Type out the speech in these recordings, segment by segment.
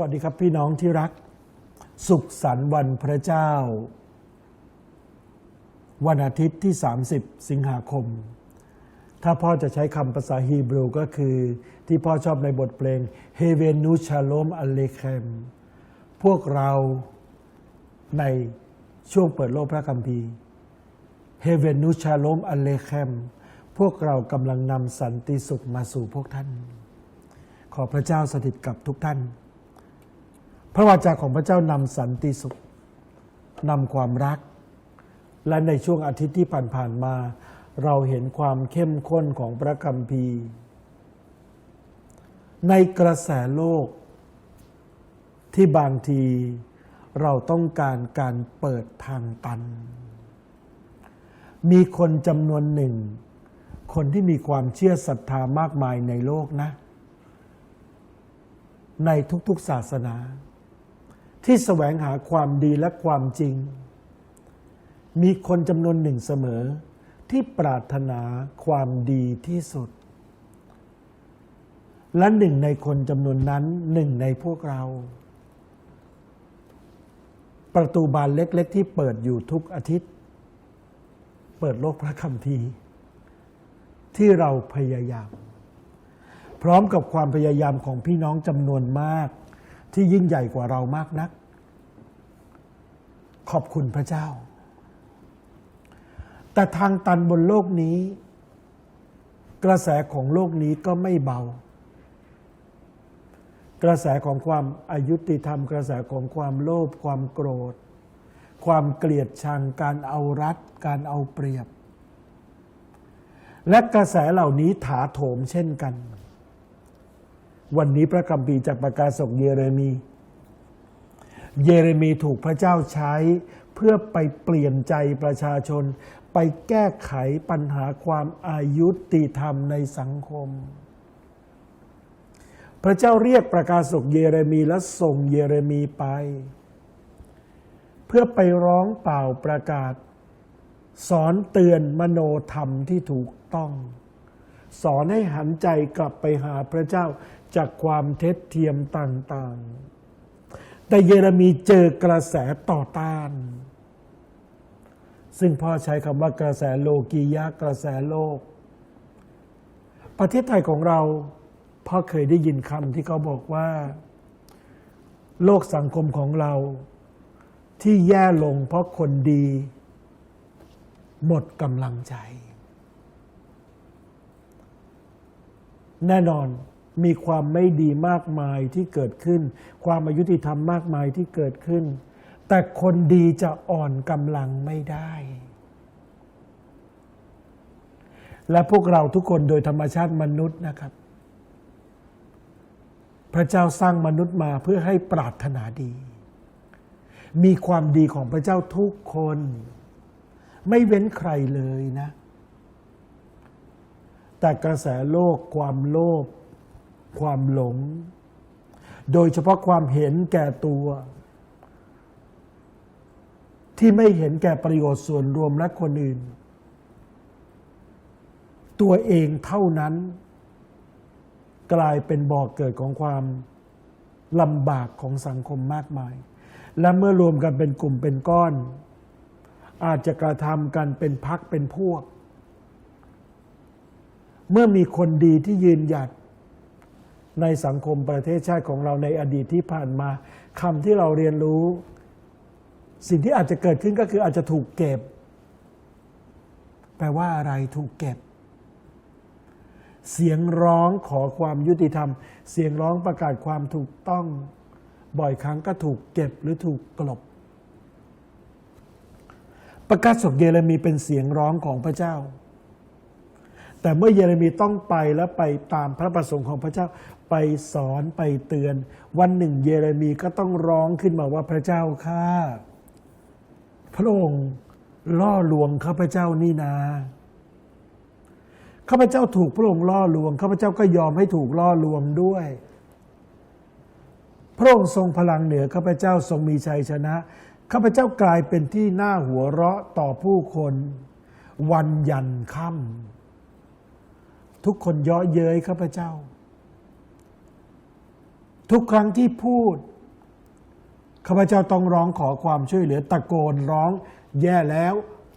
วัสดีครับพี่น้องที่รัก สุขสันต์วันพระเจ้า วันอาทิตย์ที่ 30 สิงหาคม ถ้าพ่อจะใช้คำภาษาฮีบรูก็คือ ที่พ่อชอบในบทเพลงเฮเวนูชาโลมอเลเคมพวกเราในช่วงเปิดโลกพระคัมภีร์เฮเวนูชาโลมอเลเคมพวกเรากำลังนำสันติสุขมาสู่พวกท่าน ขอพระเจ้าสถิตกับทุกท่าน พระวาจาของพระเจ้านำสันติสุขนำความรัก และในช่วงอาทิตย์ที่ผ่านๆมา เราเห็นความเข้มข้นของพระคัมภีร์ ในกระแสโลก ที่บางทีเราต้องการการเปิดทางตัน มีคนจำนวนหนึ่ง คนที่มีความเชื่อศรัทธามากมายในโลกนะ ในทุกๆศาสนา ที่แสวงหาความดีและความจริง มีคนจำนวนหนึ่งเสมอ ที่ปรารถนาความดีที่สุด และหนึ่งในคนจำนวนนั้นหนึ่งในพวกเรา ประตูบานเล็ก ๆ ที่เปิดอยู่ทุกอาทิตย์ เปิดโลกพระคัมภีร์ที่เราพยายาม พร้อมกับความพยายามของพี่น้องจำนวนมาก ที่ยิ่งใหญ่กว่าเรามากนัก ขอบคุณพระเจ้า แต่ทางตันบนโลกนี้ กระแสของโลกนี้ก็ไม่เบา กระแสของความอายุติธรรม กระแสของความโลภความโกรธ ความเกลียดชังการเอารัด การเอาเปรียบ และกระแสเหล่านี้ถาโถมเช่นกัน วันนี้พระคัมภีร์จากประกาศกเยเรมี เยเรมีถูกพระเจ้าใช้เพื่อไปเปลี่ยนใจประชาชน ไปแก้ไขปัญหาความอายุติธรรมในสังคม พระเจ้าเรียกประกาศกเยเรมีและส่งเยเรมีไป เพื่อไปร้องเปล่าประกาศ สอนเตือนมโนธรรมที่ถูกต้อง สอนให้หันใจกลับไปหาพระเจ้าจากความเท็จเทียมต่างๆ แต่เยเรมีเจอกระแสต่อต้าน ซึ่งพ่อใช้คำว่ากระแสโลกียะกระแสโลก ประเทศไทยของเราพ่อเคยได้ยินคำที่เขาบอกว่า โลกสังคมของเรา ที่แย่ลงเพราะคนดี หมดกำลังใจ แน่นอนมีความไม่ดีมากมายที่เกิดขึ้น ความอายุติธรรมมากมายที่เกิดขึ้น แต่คนดีจะอ่อนกำลังไม่ได้ และพวกเราทุกคนโดยธรรมชาติมนุษย์นะครับ พระเจ้าสร้างมนุษย์มาเพื่อให้ปรารถนาดี มีความดีของพระเจ้าทุกคน ไม่เว้นใครเลยนะ แต่กระแสโลกความโลภความหลง โดยเฉพาะความเห็นแก่ตัว ที่ไม่เห็นแก่ประโยชน์ส่วนรวมและคนอื่น ตัวเองเท่านั้น กลายเป็นบ่อกเกิดของความลำบากของสังคมมากมาย และเมื่อรวมกันเป็นกลุ่มเป็นก้อน อาจจะกระทำกันเป็นพักเป็นพวก เมื่อมีคนดีที่ยืนหยัดในสังคมประเทศชาติของเราในอดีตที่ผ่านมาคำที่เราเรียนรู้ สิ่งที่อาจจะเกิดขึ้นก็คืออาจจะถูกเก็บ แปลว่าอะไรถูกเก็บ เสียงร้องขอความยุติธรรม เสียงร้องประกาศความถูกต้อง บ่อยครั้งก็ถูกเก็บหรือถูกกลบ ประกาศศกเยเรมีเป็นเสียงร้องของพระเจ้า แต่เมื่อเยเรมีต้องไปและไปตามพระประสงค์ของพระเจ้าไปสอนไปเตือน วันหนึ่ง เยเรมีก็ต้องร้องขึ้นมาว่าพระเจ้าข้าพระองค์ล่อลวงข้าพเจ้านี่นาข้าพเจ้าถูกพระองค์ล่อลวงข้าพเจ้าก็ยอมให้ถูกล่อลวงด้วย พระองค์ทรงพลังเหนือข้าพเจ้าทรงมีชัยชนะข้าพเจ้ากลายเป็นที่น่าหัวเราะต่อผู้คน วันยันค่ำ ทุกคนเยาะเย้ยข้าพเจ้า ทุกครั้งที่พูดข้าพเจ้าต้องร้องขอความช่วยเหลือตะโกนร้องแย่แล้ว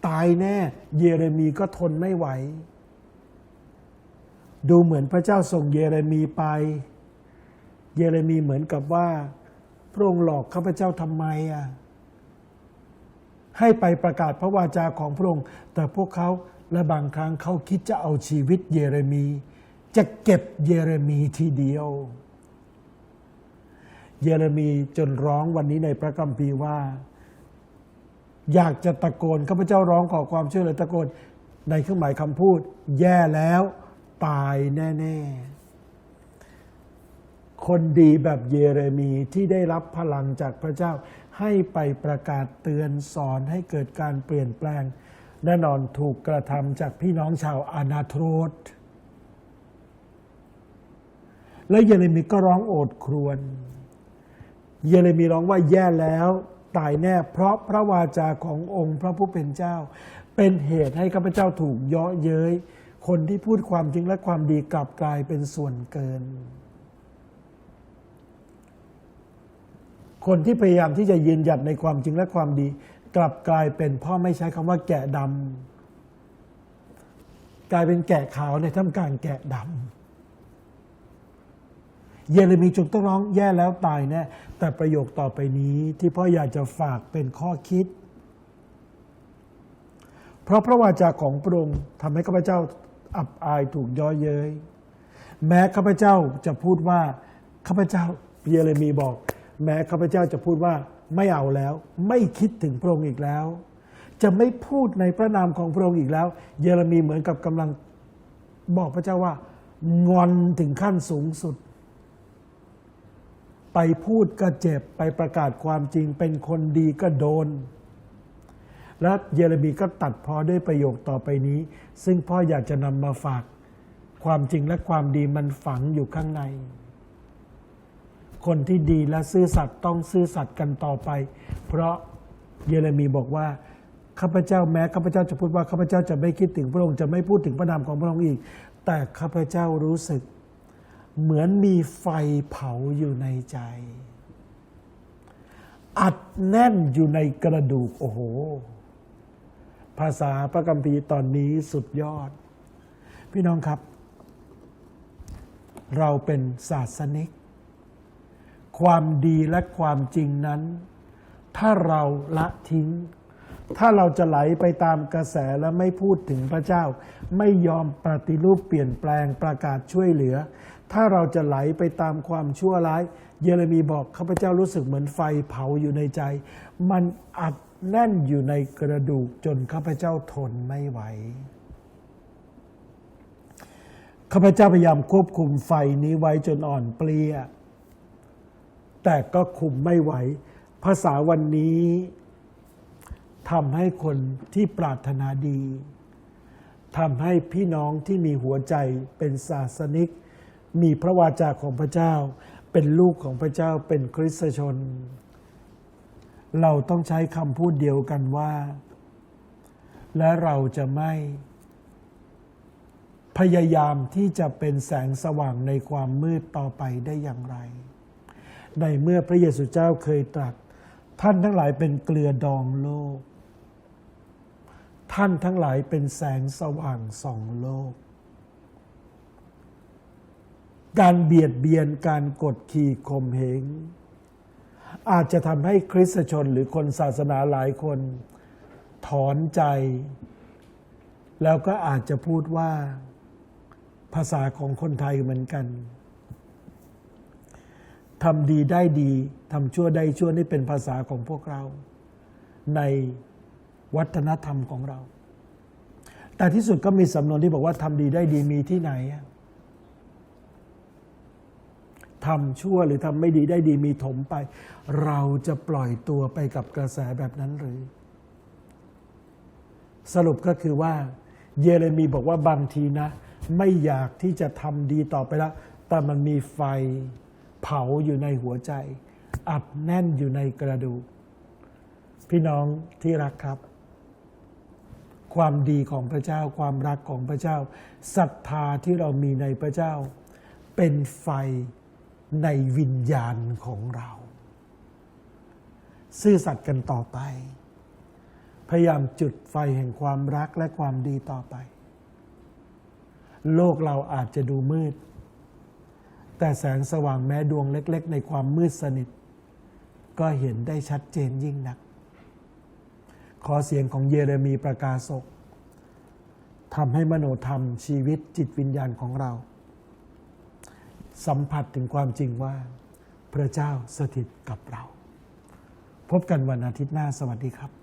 ตายแน่ เยเรมีก็ทนไม่ไหว ดูเหมือนพระเจ้าส่งเยเรมีไป เยเรมีเหมือนกับว่า พระองค์หลอกข้าพเจ้าทำไมอะให้ไปประกาศพระวาจาของพระองค์ แต่พวกเขา และบางครั้งเขาคิดจะเอาชีวิตเยเรมี จะเก็บเยเรมีทีเดียว เยเรมีจนร้องวันนี้ในพระคัมภีร์ว่า อยากจะตะโกนข้าพเจ้าร้องขอความช่วยเหลือตะโกน ในเครื่องหมายคำพูด แย่แล้วตายแน่ๆ คนดีแบบเยเรมีที่ได้รับพลังจากพระเจ้าให้ไปประกาศเตือนสอนให้เกิดการเปลี่ยนแปลง แน่นอนถูกกระทำจากพี่น้องชาวอานาโทรธและเยเรมีก็ร้องโอดครวญ เยเรมีร้องว่าแย่แล้วตายแน่ เพราะพระวาจาขององค์พระผู้เป็นเจ้า เป็นเหตุให้ข้าพเจ้าถูกเยาะเย้ย คนที่พูดความจริงและความดีกลับกลายเป็นส่วนเกิน คนที่พยายามที่จะยืนหยัดในความจริงและความดี กลับกลายเป็นพ่อไม่ใช้คำว่าแกะดำกลายเป็นแกะขาวในท่ามกลางแกะดำเยเรมีจงต้องร้องแย่แล้วตายแน่แต่ประโยคต่อไปนี้ที่พ่ออยากจะฝากเป็นข้อคิด เพราะพระวาจาของพระองค์ทำให้ข้าพเจ้าอับอายถูกย่อเย้ยแม้ข้าพเจ้าจะพูดว่าข้าพเจ้าเยเรมีบอก แม้ข้าพเจ้าจะพูดว่า ไม่เอาแล้ว ไม่คิดถึงพระองค์อีกแล้ว จะไม่พูดในพระนามของพระองค์อีกแล้ว เยเรมีเหมือนกับกำลังบอกพระเจ้าว่างอนถึงขั้นสูงสุด ไปพูดก็เจ็บไปประกาศความจริงเป็นคนดีก็โดน และเยเรมีก็ตัดพอด้วยประโยคต่อไปนี้ ซึ่งพ่ออยากจะนำมาฝาก ความจริงและความดีมันฝังอยู่ข้างใน คนที่ดีและซื่อสัตย์ต้องซื่อสัตย์กันต่อไป เพราะเยเรมีบอกว่าข้าพเจ้าแม้ข้าพเจ้าจะพูดว่าข้าพเจ้าจะไม่คิดถึงพระองค์จะไม่พูดถึงพระนามของพระองค์อีก แต่ข้าพเจ้ารู้สึก เหมือนมีไฟเผาอยู่ในใจ อัดแน่นอยู่ในกระดูกโอ้โห ภาษาพระกัมภีร์ตอนนี้สุดยอด พี่น้องครับ เราเป็นศาสนิก ความดีและความจริงนั้น ถ้าเราละทิ้ง ถ้าเราจะไหลไปตามกระแสและไม่พูดถึงพระเจ้า ไม่ยอมปฏิรูปเปลี่ยนแปลงประกาศช่วยเหลือ ถ้าเราจะไหลไปตามความชั่วร้าย เยเรมีบอกข้าพเจ้ารู้สึกเหมือนไฟเผาอยู่ในใจ มันอัดแน่นอยู่ในกระดูกจนข้าพเจ้าทนไม่ไหวข้าพเจ้าพยายามควบคุมไฟนี้ไว้จนอ่อนเปลี้ย แต่ก็คุมไม่ไหว ภาษาวันนี้ทำให้คนที่ปรารถนาดีทำให้พี่น้องที่มีหัวใจเป็นศาสนิก มีพระวาจาของพระเจ้า เป็นลูกของพระเจ้าเป็นคริสตชน เราต้องใช้คำพูดเดียวกันว่า และเราจะไม่ พยายามที่จะเป็นแสงสว่างในความมืดต่อไปได้อย่างไร ในเมื่อพระเยซูเจ้าเคยตรัส ท่านทั้งหลายเป็นเกลือดองโลก ท่านทั้งหลายเป็นแสงสว่างส่องโลก การเบียดเบียนการกดขี่ข่มเหงอาจจะทำให้คริสตชนหรือคนศาสนาหลายคน ถอนใจ แล้วก็อาจจะพูดว่าภาษาของคนไทยเหมือนกัน ทำดีได้ดีทำชั่วได้ชั่วนี่เป็นภาษาของพวกเรา ในวัฒนธรรมของเรา แต่ที่สุดก็มีสำนวนที่บอกว่าทำดีได้ดีมีที่ไหนทำชั่วหรือทำไม่ดีได้ดีมีถมไป เราจะปล่อยตัวไปกับกระแสแบบนั้นหรือ สรุปก็คือว่า เยเรมีบอกว่าบางทีนะ ไม่อยากที่จะทำดีต่อไปแล้วแต่มันมีไฟ เผาอยู่ในหัวใจ อัดแน่นอยู่ในกระดูก พี่น้องที่รักครับ ความดีของพระเจ้า ความรักของพระเจ้าศรัทธาที่เรามีในพระเจ้า เป็นไฟในวิญญาณของเรา ซื่อสัตย์กันต่อไป พยายามจุดไฟแห่งความรักและความดีต่อไป โลกเราอาจจะดูมืด แต่แสงสว่างแม้ดวงเล็ก ๆ ในความมืดสนิท ก็เห็นได้ชัดเจนยิ่งนัก ขอเสียงของเยเรมีประกาศกทำให้มโนธรรมชีวิตจิตวิญญาณของเรา สัมผัสถึงความจริงว่า พระเจ้าสถิตกับเรา พบกันวันอาทิตย์หน้าสวัสดีครับ